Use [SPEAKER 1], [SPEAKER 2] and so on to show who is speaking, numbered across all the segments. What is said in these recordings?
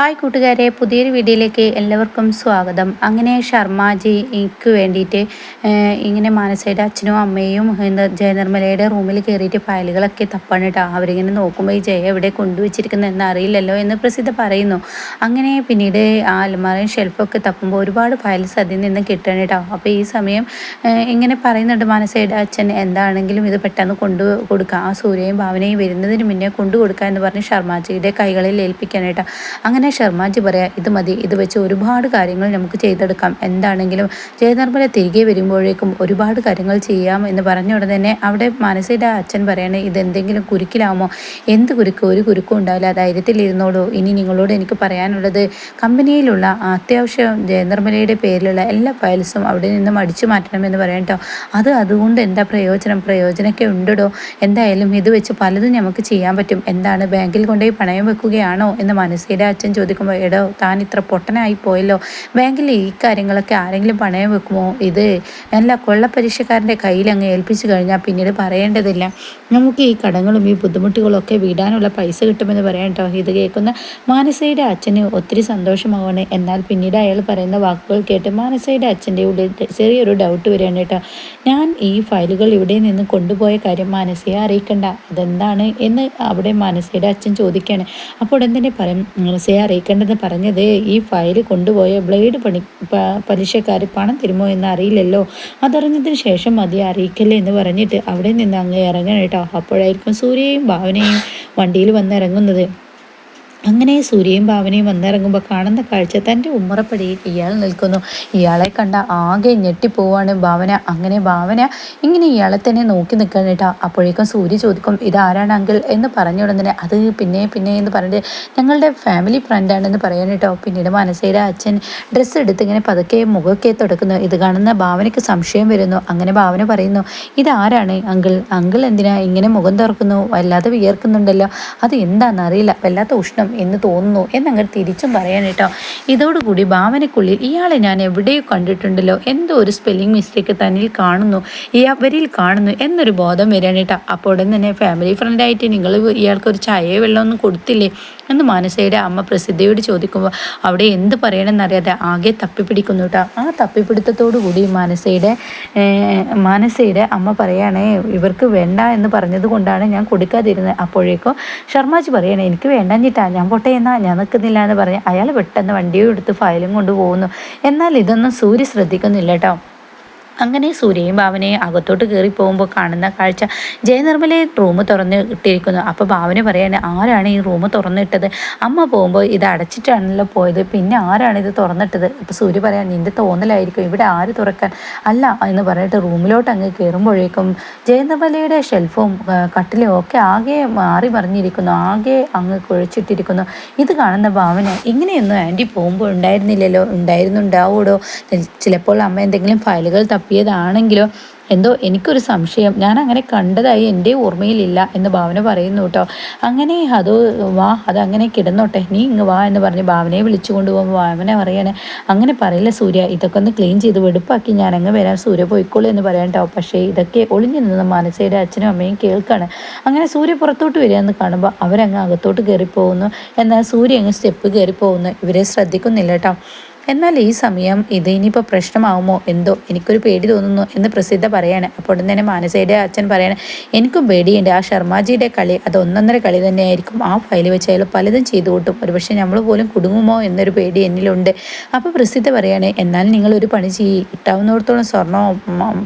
[SPEAKER 1] Hi കൂട്ടുകാരെ പുതിയൊരു വീഡിയോയിലേക്ക് എല്ലാവർക്കും സ്വാഗതം. അങ്ങനെ ശർമാജിക്ക് വേണ്ടിയിട്ട് ഇങ്ങനെ മാനസയുടെ അച്ഛനും അമ്മയും ജയനിർമ്മലയുടെ റൂമിൽ കയറിയിട്ട് ഫയലുകളൊക്കെ തപ്പാണ് കേട്ടോ. അവരിങ്ങനെ നോക്കുമ്പോൾ ഈ ജയ എവിടെ കൊണ്ടുവച്ചിരിക്കുന്നതെന്ന് അറിയില്ലല്ലോ എന്ന് പ്രസിദ്ധ പറയുന്നു. അങ്ങനെ പിന്നീട് ആ അലമാറയും ഷെൽഫൊക്കെ തപ്പുമ്പോൾ ഒരുപാട് ഫയൽസ് അതിൽ നിന്ന് കിട്ടണം കേട്ടോ. അപ്പോൾ ഈ സമയം ഇങ്ങനെ പറയുന്നുണ്ട് മാനസയുടെ അച്ഛൻ എന്താണെങ്കിലും ഇത് പെട്ടെന്ന് കൊണ്ടു കൊടുക്കാം. ആ സൂര്യയും ഭാവനയും വരുന്നതിന് മുന്നേ കൊണ്ടു കൊടുക്കുക എന്ന് പറഞ്ഞ് ശർമാജിയുടെ കൈകളിൽ ഏൽപ്പിക്കാൻ കേട്ടോ. അങ്ങനെ ശർമാജി പറയാം ഇത് മതി ഇത് വെച്ച് ഒരുപാട് കാര്യങ്ങൾ നമുക്ക് ചെയ്തെടുക്കാം. എന്താണെങ്കിലും ജയനിർമ്മല തിരികെ വരുമ്പോഴേക്കും ഒരുപാട് കാര്യങ്ങൾ ചെയ്യാം എന്ന് പറഞ്ഞ ഉടനെ തന്നെ അവിടെ മാനസയുടെ അച്ഛൻ പറയണേ ഇത് എന്തെങ്കിലും കുരുക്കിലാവുമോ? എന്ത് കുരുക്ക്? ഒരു കുരുക്കും ഉണ്ടാവില്ല. ധൈര്യത്തിലിരുന്നോളൂ ഇനി നിങ്ങളോട് എനിക്ക് പറയാനുള്ളത് കമ്പനിയിലുള്ള അത്യാവശ്യം ജയനിർമ്മലയുടെ പേരിലുള്ള എല്ലാ ഫയൽസും അവിടെ നിന്നും അടിച്ചു മാറ്റണമെന്ന് പറയാം കേട്ടോ അത് അതുകൊണ്ട് എന്താ പ്രയോജനം? പ്രയോജനമൊക്കെ ഉണ്ടോ എന്തായാലും ഇത് വെച്ച് പലതും നമുക്ക് ചെയ്യാൻ പറ്റും. എന്താണ് ബാങ്കിൽ കൊണ്ടുപോയി പണയം വെക്കുകയാണോ? എന്ന് മനസ്സിയുടെ അച്ഛൻ ചോദിക്കുമ്പോൾ എടോ താൻ ഇത്ര പൊട്ടനായി പോയല്ലോ. ബാങ്കിൽ ഈ കാര്യങ്ങളൊക്കെ ആരെങ്കിലും പണയം വെക്കുമോ? ഇത് എല്ലാ കൊള്ളപ്പരീക്ഷക്കാരന്റെ കയ്യിൽ അങ്ങ് ഏൽപ്പിച്ചു കഴിഞ്ഞാൽ പിന്നീട് പറയേണ്ടതില്ല. നമുക്ക് ഈ കടങ്ങളും ഈ ബുദ്ധിമുട്ടുകളും ഒക്കെ വിടാനുള്ള പൈസ കിട്ടുമെന്ന് പറയാം കേട്ടോ ഇത് കേൾക്കുന്ന മാനസയുടെ അച്ഛന് ഒത്തിരി സന്തോഷമാവാണ്. എന്നാൽ പിന്നീട് അയാൾ പറയുന്ന വാക്കുകൾ കേട്ട് മാനസയുടെ അച്ഛന്റെ ഉള്ളിൽ ചെറിയൊരു ഡൗട്ട് വരികയാണ് കേട്ടോ ഞാൻ ഈ ഫയലുകൾ ഇവിടെ നിന്ന് കൊണ്ടുപോയ കാര്യം മാനസയെ അറിയിക്കണ്ട. അതെന്താണ്? എന്ന് അവിടെ മാനസയുടെ അച്ഛൻ ചോദിക്കുകയാണ്. അപ്പോൾ ഉടൻ തന്നെ പറയും? മാനസയെ അറിയിക്കേണ്ടത് പറഞ്ഞത് ഈ ഫയൽ കൊണ്ടുപോയ ബ്ലേഡ് പണി പലിശക്കാർ പണം തരുമോ എന്ന് അറിയില്ലല്ലോ. അതറിഞ്ഞതിന് ശേഷം മതി അറിയിക്കല്ലേ എന്ന് പറഞ്ഞിട്ട് അവിടെ നിന്ന് അങ്ങ് ഇറങ്ങണം കേട്ടോ. അപ്പോഴായിരിക്കും സൂര്യയും ഭാവനയും വണ്ടിയിൽ വന്നിറങ്ങുന്നത് അങ്ങനെ സൂര്യയും ഭാവനയും വന്നിറങ്ങുമ്പോൾ കാണുന്ന കാഴ്ച തന്റെ ഉമ്മറപ്പടിയിൽ ഇയാൾ നിൽക്കുന്നു. ഇയാളെ കണ്ട ആകെ ഞെട്ടിപ്പോവാണ് ഭാവന. അങ്ങനെ ഭാവന ഇങ്ങനെ ഇയാളെ തന്നെ നോക്കി നിൽക്കാൻ അപ്പോഴേക്കും സൂര്യ ചോദിക്കും ഇതാരാണ് അങ്കിൾ എന്ന് പറഞ്ഞു ഉടനെ അത് പിന്നെ പിന്നെ എന്ന് പറഞ്ഞിട്ട് ഞങ്ങളുടെ ഫാമിലി ഫ്രണ്ടാണെന്ന് പറയാൻ കേട്ടോ. പിന്നീട് മനസ്സിലെ അച്ഛൻ ഡ്രസ്സ് എടുത്ത് ഇങ്ങനെ പതുക്കെ മുഖമൊക്കെ തുടക്കുന്നു. ഇത് കാണുന്ന ഭാവനയ്ക്ക് സംശയം വരുന്നു. അങ്ങനെ ഭാവന പറയുന്നു ഇതാരാണ് അങ്കിൾ? അങ്കിൾ എന്തിനാ ഇങ്ങനെ മുഖം തുറക്കുന്നു? വല്ലാതെ വിയർക്കുന്നുണ്ടല്ലോ. അത് എന്താണെന്നറിയില്ല. വല്ലാത്ത ഉഷ്ണം. എന്ന് തോന്നുന്നു. എന്നങ്ങനെ തിരിച്ചും പറയാൻ കേട്ടോ. ഇതോടുകൂടി ഭാവനക്കുള്ളിൽ ഇയാളെ ഞാൻ എവിടെയോ കണ്ടിട്ടുണ്ടല്ലോ. എന്തോ ഒരു സ്പെല്ലിംഗ് മിസ്റ്റേക്ക് തന്നിൽ കാണുന്നു. ഈ അവരിൽ കാണുന്നു എന്നൊരു ബോധം വരാൻ കേട്ടോ. അപ്പോൾ ഉടൻ തന്നെ ഫാമിലി ഫ്രണ്ടായിട്ട് നിങ്ങൾ ഇയാൾക്ക് ഒരു ചായയോ വെള്ളമൊന്നും കൊടുത്തില്ലേ? എന്ന് മാനസയുടെ അമ്മ പ്രസിദ്ധയോട് ചോദിക്കുമ്പോൾ അവിടെ എന്ത് പറയണമെന്നറിയാതെ ആകെ തപ്പിപ്പിടിക്കുന്നു കേട്ടോ. ആ തപ്പിപ്പിടുത്തത്തോടു കൂടി മാനസയുടെ മാനസയുടെ അമ്മ പറയണേ ഇവർക്ക് വേണ്ട എന്ന് പറഞ്ഞത് കൊണ്ടാണ് ഞാൻ കൊടുക്കാതിരുന്നത്. അപ്പോഴേക്കും ശർമാജി പറയണേ എനിക്ക് വേണ്ടാഞ്ഞിട്ടാണ് പോട്ടെ എന്നാ ഞാൻ നിൽക്കുന്നില്ല എന്ന് പറഞ്ഞ് അയാൾ പെട്ടെന്ന് വണ്ടിയും എടുത്ത് ഫയലും കൊണ്ടുപോകുന്നു എന്നാൽ ഇതൊന്നും സൂര്യ ശ്രദ്ധിക്കുന്നില്ല കേട്ടോ. അങ്ങനെ സൂര്യയും ഭാവനയും അകത്തോട്ട് കയറി പോകുമ്പോൾ കാണുന്ന കാഴ്ച ജയനിർമ്മലെ റൂം തുറന്ന് ഇട്ടിരിക്കുന്നു. അപ്പോൾ ഭാവന പറയാണ് ആരാണ് ഈ റൂം തുറന്നിട്ടത്? അമ്മ പോകുമ്പോൾ ഇത് അടച്ചിട്ടാണല്ലോ പോയത്. പിന്നെ ആരാണ് ഇത് തുറന്നിട്ടത്? അപ്പോൾ സൂര്യ പറയാൻ നിന്റെ തോന്നലായിരിക്കും. ഇവിടെ ആര് തുറക്കാൻ? അല്ല എന്ന് പറഞ്ഞിട്ട് റൂമിലോട്ട് അങ്ങ് കയറുമ്പോഴേക്കും ജയനിർമ്മലയുടെ ഷെൽഫും കട്ടിലും ഒക്കെ ആകെ മാറി മറിഞ്ഞിരിക്കുന്നു. ആകെ അങ്ങ് കുഴിച്ചിട്ടിരിക്കുന്നു. ഇത് കാണുന്ന ഭാവന ഇങ്ങനെയൊന്നും ആന്റി പോകുമ്പോൾ ഉണ്ടായിരുന്നില്ലല്ലോ? ഉണ്ടായിരുന്നുണ്ടാവൂടോ? ചിലപ്പോൾ അമ്മ എന്തെങ്കിലും ഫയലുകൾ തപ്പി തപ്പിയതാണെങ്കിലോ എന്തോ എനിക്കൊരു സംശയം. ഞാൻ അങ്ങനെ കണ്ടതായി എന്റെ ഓർമ്മയിലില്ല എന്ന് ഭാവന പറയുന്നു കേട്ടോ. അങ്ങനെ അത് വാ അതങ്ങനെ കിടന്നോട്ടെ. നീ ഇങ്ങ് വാ എന്ന് പറഞ്ഞ് ഭാവനയെ വിളിച്ചു കൊണ്ടുപോകുമ്പോൾ ഭാവന പറയണേ അങ്ങനെ പറയില്ല സൂര്യ ഇതൊക്കെ ഒന്ന് ക്ലീൻ ചെയ്ത് വെടുപ്പാക്കി ഞാൻ അങ്ങ് വരാൻ സൂര്യ പോയിക്കോളൂ എന്ന് പറയാൻ കേട്ടോ. പക്ഷേ ഇതൊക്കെ ഒളിഞ്ഞു നിന്ന് മനസ്സയുടെ അച്ഛനും അമ്മയും കേൾക്കാണ്. അങ്ങനെ സൂര്യ പുറത്തോട്ട് വരികയെന്ന് കാണുമ്പോൾ അവരങ്ങ് അകത്തോട്ട് കയറിപ്പോകുന്നു. എന്നാൽ സൂര്യ അങ്ങ് സ്റ്റെപ്പ് കയറിപ്പോകുന്നു. ഇവരെ ശ്രദ്ധിക്കുന്നില്ല കേട്ടോ. എന്നാൽ ഈ സമയം ഇത് ഇനിയിപ്പോൾ പ്രശ്നമാവുമോ? എന്തോ എനിക്കൊരു പേടി തോന്നുന്നു എന്ന് പ്രസിദ്ധ പറയാണ്. അപ്പോൾ തന്നെ മാനസയുടെ അച്ഛൻ പറയാണ് എനിക്കും പേടിയുണ്ട്. ആ ശർമാജിയുടെ കളി അത് ഒന്നൊന്നര കളി തന്നെയായിരിക്കും. ആ ഫയൽ വെച്ച് അയാൾ പലതും ചെയ്തു കൂട്ടും. ഒരുപക്ഷെ നമ്മൾ പോലും കുടുങ്ങുമോ എന്നൊരു പേടി എന്നിലുണ്ട്. അപ്പോൾ പ്രസിദ്ധ പറയാണ് എന്നാൽ നിങ്ങൾ ഒരു പണി ചെയ്യ്. കിട്ടാവുന്നിടത്തോളം സ്വർണമോ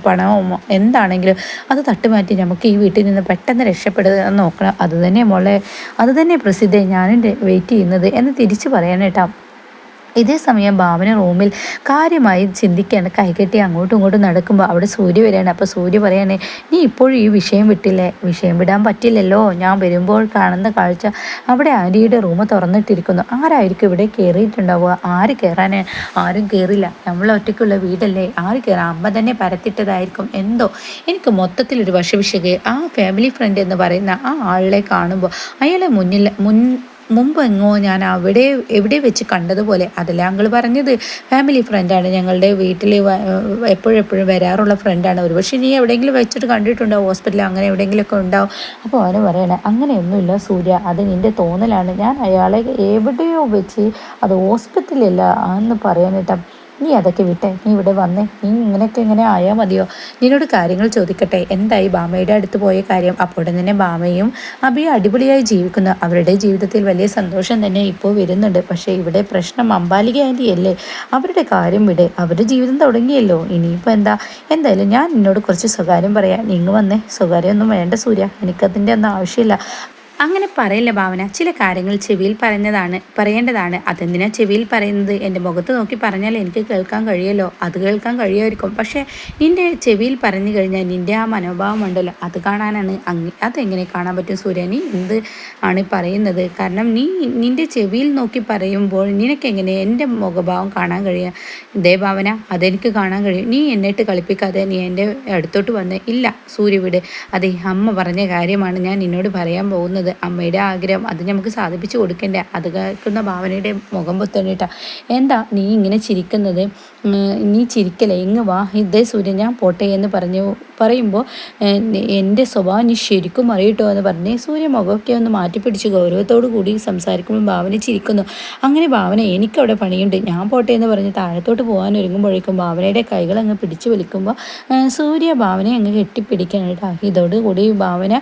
[SPEAKER 1] പണമോ എന്താണെങ്കിലും അത് തട്ടുമാറ്റി നമുക്ക് ഈ വീട്ടിൽ നിന്ന് പെട്ടെന്ന് രക്ഷപ്പെടുക നോക്കണം. അതുതന്നെ മോളെ അത് തന്നെ പ്രസിദ്ധ ഞാനും വെയിറ്റ് ചെയ്യുന്നത് എന്ന് തിരിച്ചു പറയാനേട്ടാ ഇതേ സമയം ഭാവന റൂമിൽ കാര്യമായി ചിന്തിക്കുകയാണ് കൈകെട്ടി അങ്ങോട്ടും ഇങ്ങോട്ടും നടക്കുമ്പോൾ അവിടെ സൂര്യ വരികയാണ്. അപ്പോൾ സൂര്യ പറയാണ് നീ ഇപ്പോഴും ഈ വിഷയം വിട്ടില്ലേ? വിഷയം വിടാൻ പറ്റില്ലല്ലോ. ഞാൻ വരുമ്പോൾ കാണുന്ന കാഴ്ച അവിടെ ആര്യയുടെ റൂം തുറന്നിട്ടിരിക്കുന്നു. ആരായിരിക്കും ഇവിടെ കയറിയിട്ടുണ്ടാവുക ആര് കയറാൻ ആരും കയറില്ല നമ്മൾ ഒറ്റയ്ക്കുള്ള വീടല്ലേ? ആര് കയറാം അമ്മ തന്നെ പരത്തിട്ടതായിരിക്കും. എന്തോ? എനിക്ക് മൊത്തത്തിലൊരു വശവിശകെ. ആ ഫാമിലി ഫ്രണ്ട് എന്ന് പറയുന്ന ആ ആളെ കാണുമ്പോൾ അയാളെ മുന്നിൽ മുൻ മുമ്പ് എങ്ങോ ഞാൻ അവിടെ എവിടെ വെച്ച് കണ്ടതുപോലെ അതല്ല അങ്കിൾ പറഞ്ഞത് ഫാമിലി ഫ്രണ്ടാണ് ഞങ്ങളുടെ വീട്ടിൽ എപ്പോഴെപ്പോഴും വരാറുള്ള ഫ്രണ്ടാണ് ഒരുപക്ഷെ നീ എവിടെയെങ്കിലും വെച്ചിട്ട് കണ്ടിട്ടുണ്ടോ? ഹോസ്പിറ്റലിൽ അങ്ങനെ എവിടെയെങ്കിലുമൊക്കെ ഉണ്ടാവും. അപ്പോൾ അവന് പറയണേ അങ്ങനെയൊന്നുമില്ല സൂര്യ. അത് നിന്റെ തോന്നലാണ്. ഞാൻ അയാളെ എവിടെയോ വെച്ച് അത് ഹോസ്പിറ്റലിലല്ല എന്ന് പറയാനിട്ടാ നീ അതൊക്കെ വിട്ടെ. നീ ഇവിടെ വന്നേ. നീ ഇങ്ങനെയൊക്കെ ഇങ്ങനെ ആയാൽ മതിയോ? നിന്നോട് കാര്യങ്ങൾ ചോദിക്കട്ടെ. എന്തായി ബാമയുടെ അടുത്ത് പോയ കാര്യം? അപ്പോൾ തന്നെ ബാമയും അബിയും അടിപൊളിയായി ജീവിക്കുന്നു. അവരുടെ ജീവിതത്തിൽ വലിയ സന്തോഷം തന്നെ ഇപ്പോൾ വരുന്നുണ്ട്. പക്ഷേ ഇവിടെ പ്രശ്നം അമ്പാലിക ആന്റി അല്ലേ? അവരുടെ കാര്യം വിടെ. അവരുടെ ജീവിതം തുടങ്ങിയല്ലോ. ഇനിയിപ്പോൾ എന്താ? എന്തായാലും ഞാൻ നിന്നോട് കുറച്ച് സ്വകാര്യം പറയാം. നിങ്ങൾ വന്നേ. സ്വകാര്യമൊന്നും വേണ്ട സൂര്യ. എനിക്കതിന്റെ ഒന്നും ആവശ്യമില്ല. അങ്ങനെ പറയില്ല ഭാവന? ചില കാര്യങ്ങൾ ചെവിയിൽ പറഞ്ഞതാണ് പറയേണ്ടതാണ്. അതെന്തിനാ ചെവിയിൽ പറയുന്നത്? എന്റെ മുഖത്ത് നോക്കി പറഞ്ഞാൽ എനിക്ക് കേൾക്കാൻ കഴിയല്ലോ അത് കേൾക്കാൻ കഴിയുമായിരിക്കും. പക്ഷേ നിന്റെ ചെവിയിൽ പറഞ്ഞു കഴിഞ്ഞാൽ നിന്റെ ആ മനോഭാവം ഉണ്ടല്ലോ. അത് കാണാനാണ്. അങ്ങ് അതെങ്ങനെ കാണാൻ പറ്റും സൂര്യ? നീ എന്ത് ആണ് പറയുന്നത്? കാരണം നീ നിന്റെ ചെവിയിൽ നോക്കി പറയുമ്പോൾ നിനക്കെങ്ങനെ എന്റെ മുഖഭാവം കാണാൻ കഴിയുക ഇതേ ഭാവന അതെനിക്ക് കാണാൻ കഴിയും. നീ എന്നിട്ട് കളിപ്പിക്കാതെ നീ എന്റെ അടുത്തോട്ട് വന്ന് ഇല്ല സൂര്യ വിട്. അതെ അമ്മ പറഞ്ഞ കാര്യമാണ് ഞാൻ നിന്നോട് പറയാൻ പോകുന്നത്. അമ്മയുടെ ആഗ്രഹം അത് നമുക്ക് സാധിപ്പിച്ചു കൊടുക്കണ്ടേ. അത് കേൾക്കുന്ന ഭാവനയുടെ മുഖം പൊത്തണിട്ട എന്താ നീ ഇങ്ങനെ ചിരിക്കുന്നത്? നീ ചിരിക്കലേ ഇങ്ങ് വാ. ഇതേ സൂര്യൻ ഞാൻ പോട്ടെ എന്ന് പറഞ്ഞു പറയുമ്പോൾ എന്റെ സ്വഭാവം നീ ശരിക്കും അറിയിട്ടോ എന്ന് പറഞ്ഞ് സൂര്യ മുഖമൊക്കെ ഒന്ന് മാറ്റിപ്പിടിച്ച് ഗൗരവത്തോടു കൂടി സംസാരിക്കുമ്പോൾ ഭാവന ചിരിക്കുന്നു. അങ്ങനെ ഭാവന എനിക്കവിടെ പണിയുണ്ട്. ഞാൻ പോട്ടെ എന്ന് പറഞ്ഞ് താഴത്തോട്ട് പോകാൻ ഒരുങ്ങുമ്പോഴേക്കും ഭാവനയുടെ കൈകൾ അങ്ങ് പിടിച്ചു വലിക്കുമ്പോൾ സൂര്യ ഭാവനയെ അങ്ങ് കെട്ടിപ്പിടിക്കാൻ കേട്ടോ. ഇതോടുകൂടി ഭാവന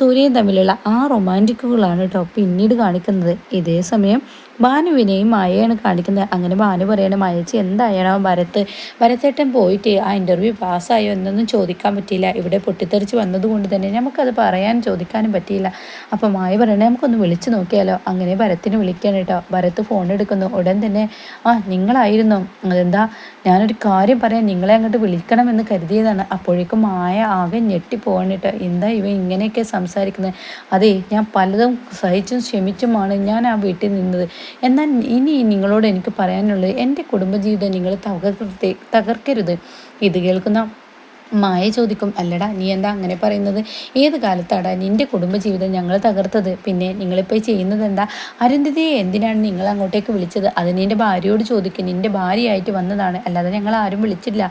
[SPEAKER 1] സൂര്യയും തമ്മിലുള്ള ആ റൊമാന്റിക്കുകളാണ് കേട്ടോ പിന്നീട് കാണിക്കുന്നത്. ഇതേ സമയം ഭാനുവിനെയും മായയാണ് കാണിക്കുന്നത്. അങ്ങനെ ഭാനു പറയണ മായച്ചി എന്തായാണോ ഭരത്ത് ഭരത്തേട്ടൻ പോയിട്ട് ആ ഇന്റർവ്യൂ പാസ്സായോ എന്നൊന്നും ചോദിക്കാൻ പറ്റിയില്ല. ഇവിടെ പൊട്ടിത്തെറിച്ച് വന്നതുകൊണ്ട് തന്നെ നമുക്കത് പറയാൻ ചോദിക്കാനും പറ്റിയില്ല. അപ്പോൾ മായ പറയണേ നമുക്കൊന്ന് വിളിച്ചു നോക്കിയാലോ? അങ്ങനെ ഭരത്തിന് വിളിക്കാൻ കേട്ടോ. ഭരത്ത് ഫോൺ എടുക്കുന്നു. ഉടൻ തന്നെ ആ നിങ്ങളായിരുന്നു. അതെന്താ? ഞാനൊരു കാര്യം പറയാൻ നിങ്ങളെ അങ്ങോട്ട് വിളിക്കണമെന്ന് കരുതിയതാണ്. അപ്പോഴേക്കും മായ ആകെ ഞെട്ടിപ്പോവാണിട്ട് എന്താ ഇവ ഇങ്ങനെയൊക്കെ സംസാരിക്കുന്നത്? അതെ ഞാൻ പലതും സഹിച്ചും ക്ഷമിച്ചുമാണ് ഞാൻ ആ വീട്ടിൽ നിന്നത്. എന്നാൽ ഇനി നിങ്ങളോട് എനിക്ക് പറയാനുള്ളത് എന്റെ കുടുംബജീവിതം നിങ്ങൾ തകർത്തേ തകർക്കരുത്. ഇത് കേൾക്കുന്ന മായ ചോദിക്കും അല്ലടാ നീ എന്താ അങ്ങനെ പറയുന്നത്? ഏത് കാലത്താടാ നിന്റെ കുടുംബജീവിതം ഞങ്ങൾ തകർത്തത്? പിന്നെ നിങ്ങളിപ്പോൾ ചെയ്യുന്നത് എന്താ? അരുന്ധതിയെ എന്തിനാണ് നിങ്ങൾ അങ്ങോട്ടേക്ക് വിളിച്ചത്? അത് നിന്റെ ഭാര്യയോട് ചോദിക്കും. നിന്റെ ഭാര്യയായിട്ട് വന്നതാണ്. അല്ലാതെ ഞങ്ങൾ ആരും വിളിച്ചില്ല.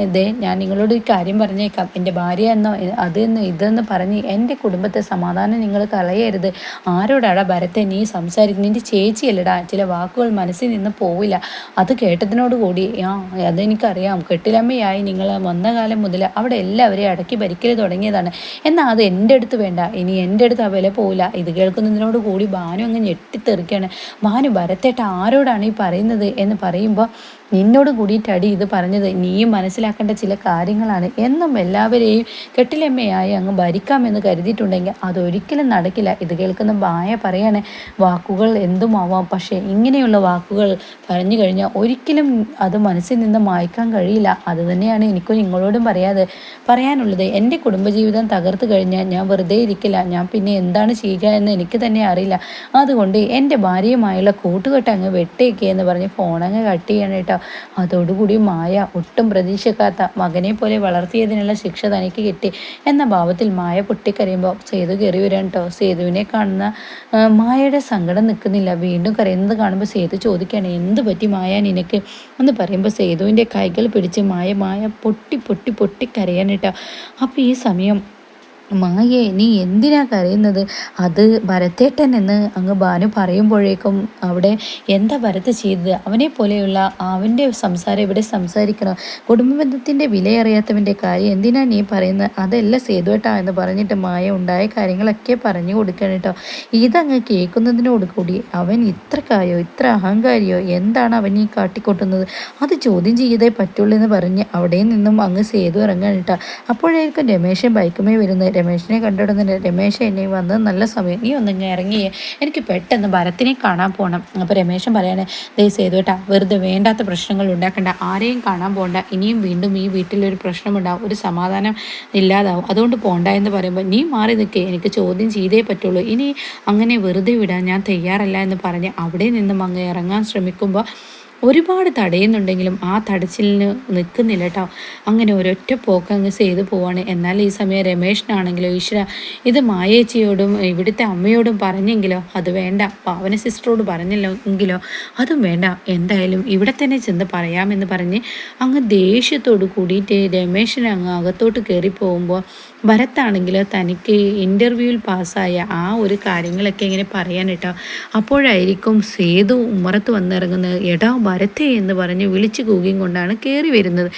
[SPEAKER 1] ഇതേ ഞാൻ നിങ്ങളോട് ഒരു കാര്യം പറഞ്ഞേക്കാം. എന്റെ ഭാര്യ എന്നോ അതെന്നോ ഇതെന്ന് പറഞ്ഞ് എന്റെ കുടുംബത്തെ സമാധാനം നിങ്ങൾ കളയരുത്. ആരോടാടാ ഭരത്തെ നീ സംസാരിക്കും നിന്റെ ചേച്ചിയല്ലടാ ചില വാക്കുകൾ മനസ്സിൽ നിന്ന് പോവില്ല. അത് കേട്ടതിനോട് കൂടി ആ അതെനിക്കറിയാം. കെട്ടിലമ്മയായി നിങ്ങൾ വന്ന കാലം മുതൽ അവിടെ എല്ലാവരെയും അടക്കി ഭരിക്കൽ തുടങ്ങിയതാണ്. എന്നാൽ അത് എന്റെ അടുത്ത് വേണ്ട. ഇനി എന്റെ അടുത്ത് ആ വില പോവില്ല. ഇത് കേൾക്കുന്നതിനോട് കൂടി ഭാനു അങ്ങ് ഞെട്ടിത്തെറിക്കുകയാണ് ഭാനു ഭരത്തേട്ട ആരോടാണ് ഈ പറയുന്നത് എന്ന് പറയുമ്പോൾ നിന്നോട് കൂടിയിട്ടടി ഇത് പറഞ്ഞത് നീയും മനസ്സിലാക്കേണ്ട ചില കാര്യങ്ങളാണ്. എന്നും എല്ലാവരെയും കെട്ടിലമ്മയായി അങ്ങ് ഭരിക്കാമെന്ന് കരുതിയിട്ടുണ്ടെങ്കിൽ അതൊരിക്കലും നടക്കില്ല. ഇത് കേൾക്കുന്ന ബായ പറയാണ് വാക്കുകൾ എന്തുമാവാം? പക്ഷേ ഇങ്ങനെയുള്ള വാക്കുകൾ പറഞ്ഞു കഴിഞ്ഞാൽ ഒരിക്കലും അത് മനസ്സിൽ നിന്ന് മായ്ക്കാൻ കഴിയില്ല. അതുതന്നെയാണ് എനിക്കും നിങ്ങളോടും പറയാതെ പറയാനുള്ളത്. എന്റെ കുടുംബജീവിതം തകർത്ത് കഴിഞ്ഞാൽ ഞാൻ വെറുതെ ഇരിക്കില്ല. ഞാൻ പിന്നെ എന്താണ് ചെയ്യുക എന്ന് എനിക്ക് തന്നെ അറിയില്ല. അതുകൊണ്ട് എന്റെ ഭാര്യയുമായുള്ള കൂട്ടുകെട്ട് അങ്ങ് വെട്ടേക്കുക എന്ന് പറഞ്ഞ് ഫോൺ അങ്ങ് കട്ട് ചെയ്യണം അതോടുകൂടി മായ ഒട്ടും പ്രതീക്ഷിക്കാത്ത മകനെ പോലെ വളർത്തിയതിനുള്ള ശിക്ഷ തനിക്ക് കിട്ടി. എന്ന ഭാവത്തിൽ മായ പൊട്ടിക്കരയുമ്പോൾ സേതു കയറി വരാൻ കേട്ടോ സേതുവിനെ കാണുന്ന മായയുടെ സങ്കടം നിൽക്കുന്നില്ല. വീണ്ടും കരയുന്നത് കാണുമ്പോൾ സേതു ചോദിക്കുകയാണ് എന്ത് പറ്റി മായ നിനക്ക്? എന്ന് പറയുമ്പോൾ സേതുവിന്റെ കൈകൾ പിടിച്ച് മായ മായ പൊട്ടി പൊട്ടി പൊട്ടി കരയാനിട്ടോ അപ്പോൾ ഈ സമയം മായേ നീ എന്തിനാ കരയുന്നത്? അത് ഭരത്തേട്ടൻ എന്ന് അങ്ങ് ഭാനു പറയുമ്പോഴേക്കും അവിടെ എന്താ ഭരത് ചെയ്തത്? അവനെ പോലെയുള്ള അവന്റെ സംസാരം ഇവിടെ സംസാരിക്കണം. കുടുംബബന്ധത്തിന്റെ വിലയറിയാത്തവന്റെ കാര്യം എന്തിനാ നീ പറയുന്നത്? അതല്ല സേതുവേട്ടാ എന്ന് പറഞ്ഞിട്ട് മായ ഉണ്ടായ കാര്യങ്ങളൊക്കെ പറഞ്ഞു കൊടുക്കണം കേട്ടോ. ഇതങ്ങ് കേൾക്കുന്നതിനോട് കൂടി അവൻ ഇത്രക്കായോ ഇത്ര അഹങ്കാരിയോ എന്താണ് അവൻ ഈ കാട്ടിക്കൊട്ടുന്നത്? അത് ചോദ്യം ചെയ്തേ പറ്റുള്ളൂ എന്ന് പറഞ്ഞ് അവിടെ നിന്നും അങ്ങ് സേതു ഇറങ്ങാൻ കേട്ടോ. അപ്പോഴായിരിക്കും രമേശൻ ബൈക്കുമേ വരുന്നത് രമേശിനെ കണ്ടിടുന്നുണ്ട് രമേശ് എന്നെ വന്ന് നല്ല സമയം നീ ഒന്നിങ്ങ് ഇറങ്ങിയേ എനിക്ക് പെട്ടെന്ന് ഭരത്തിനെ കാണാൻ പോകണം അപ്പോൾ രമേശൻ പറയാണ് ദേ സേതുവേട്ടാ വെറുതെ വേണ്ടാത്ത പ്രശ്നങ്ങൾ ഉണ്ടാക്കണ്ട. ആരെയും കാണാൻ പോകണ്ട ഇനിയും വീണ്ടും ഈ വീട്ടിലൊരു പ്രശ്നമുണ്ടാവും ഒരു സമാധാനം ഇല്ലാതാവും. അതുകൊണ്ട് പോകണ്ട എന്ന് പറയുമ്പോൾ നീ മാറി നിൽക്കേ. എനിക്ക് ചോദ്യം ചെയ്തേ പറ്റുള്ളൂ. ഇനി അങ്ങനെ വെറുതെ വിടാൻ ഞാൻ തയ്യാറല്ല എന്ന് പറഞ്ഞ് അവിടെ നിന്നും അങ്ങ് ഇറങ്ങാൻ ശ്രമിക്കുമ്പോൾ ഒരുപാട് തടയുന്നുണ്ടെങ്കിലും ആ തടച്ചിലിന് നിൽക്കുന്നില്ല കേട്ടോ. അങ്ങനെ ഒരൊറ്റ പോക്ക് അങ്ങ് ചെയ്തു പോവാണ്. എന്നാൽ ഈ സമയം രമേഷിനാണെങ്കിലോ ഈശ്വര ഇത് മായേച്ചിയോടും ഇവിടുത്തെ അമ്മയോടും പറഞ്ഞെങ്കിലോ അത് വേണ്ട. പാവന സിസ്റ്ററോട് പറഞ്ഞില്ലോ എങ്കിലോ അതും വേണ്ട. എന്തായാലും ഇവിടെ തന്നെ ചെന്ന് പറയാമെന്ന് പറഞ്ഞ് അങ്ങ് ദേഷ്യത്തോട് കൂടിയിട്ട് രമേശിന് അങ്ങ് അകത്തോട്ട് കയറി പോകുമ്പോൾ ഭരത്താണെങ്കിൽ തനിക്ക് ഇന്റർവ്യൂവിൽ പാസ്സായ ആ ഒരു കാര്യങ്ങളൊക്കെ ഇങ്ങനെ പറയാൻ കേട്ടോ. അപ്പോഴായിരിക്കും സേതു ഉമ്മറത്ത് വന്നിറങ്ങുന്നത്. എടാ ഭരത്തേ എന്ന് പറഞ്ഞ് വിളിച്ചു കൂകിയും കൊണ്ടാണ് കയറി വരുന്നത്.